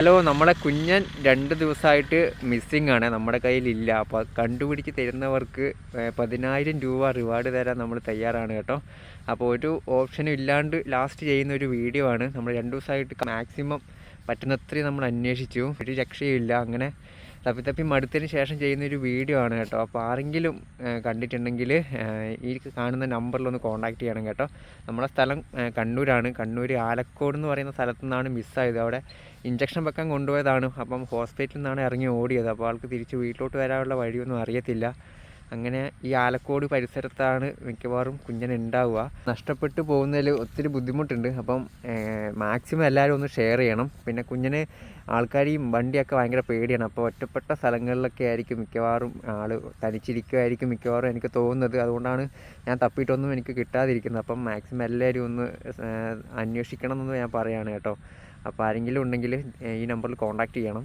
Hello നമ്മുടെ കുഞ്ഞൻ രണ്ട് ദിവസമായിട്ട് മിസ്സിംഗ് ആണ്. നമ്മുടെ കയ്യിലില്ല. അപ്പോൾ കണ്ടുപിടിച്ച് തരുന്നവർക്ക് പതിനായിരം രൂപ റിവാർഡ് തരാൻ നമ്മൾ തയ്യാറാണ് കേട്ടോ. അപ്പോൾ ഒരു ഓപ്ഷനും ഇല്ലാണ്ട് ലാസ്റ്റ് ചെയ്യുന്ന ഒരു വീഡിയോ ആണ്. നമ്മൾ രണ്ട് ദിവസമായിട്ട് മാക്സിമം പറ്റുന്നത്രയും നമ്മൾ അന്വേഷിച്ചു. ഒരു രക്ഷയില്ല അങ്ങനെ തപ്പി തപ്പി മടുത്തതിന് ശേഷം ചെയ്യുന്നൊരു വീഡിയോ ആണ് കേട്ടോ. അപ്പോൾ ആരെങ്കിലും കണ്ടിട്ടുണ്ടെങ്കിൽ ഈ കാണുന്ന നമ്പറിലൊന്ന് കോൺടാക്റ്റ് ചെയ്യണം കേട്ടോ. നമ്മുടെ സ്ഥലം കണ്ണൂരാണ്. കണ്ണൂർ ആലക്കോട് എന്ന് പറയുന്ന സ്ഥലത്തു നിന്നാണ് മിസ്സായത്. അവിടെ ഇഞ്ചക്ഷൻ വെക്കാൻ കൊണ്ടുപോയതാണ്. അപ്പം ഹോസ്പിറ്റലിൽ നിന്നാണ് ഇറങ്ങി ഓടിയത്. അപ്പോൾ ആൾക്ക് തിരിച്ച് വീട്ടിലോട്ട് വരാനുള്ള വഴിയൊന്നും അറിയത്തില്ല. അങ്ങനെ ഈ ആലക്കോട് പരിസരത്താണ് മിക്കവാറും കുഞ്ഞൻ ഉണ്ടാവുക. നഷ്ടപ്പെട്ടു പോകുന്നതിൽ ഒത്തിരി ബുദ്ധിമുട്ടുണ്ട്. അപ്പം മാക്സിമം എല്ലാവരും ഒന്ന് ഷെയർ ചെയ്യണം. പിന്നെ കുഞ്ഞന് ആൾക്കാരെയും വണ്ടിയൊക്കെ ഭയങ്കര പേടിയാണ്. അപ്പോൾ ഒറ്റപ്പെട്ട സ്ഥലങ്ങളിലൊക്കെ ആയിരിക്കും മിക്കവാറും ആൾ തനിച്ചിരിക്കുമായിരിക്കും മിക്കവാറും എനിക്ക് തോന്നുന്നത്. അതുകൊണ്ടാണ് ഞാൻ തപ്പിയിട്ടൊന്നും എനിക്ക് കിട്ടാതിരിക്കുന്നത്. അപ്പം മാക്സിമം എല്ലാവരും ഒന്ന് അന്വേഷിക്കണം എന്ന് ഞാൻ പറയുകയാണ് കേട്ടോ. അപ്പോൾ ആരെങ്കിലും ഉണ്ടെങ്കിൽ ഈ നമ്പറിൽ കോൺടാക്റ്റ് ചെയ്യണം.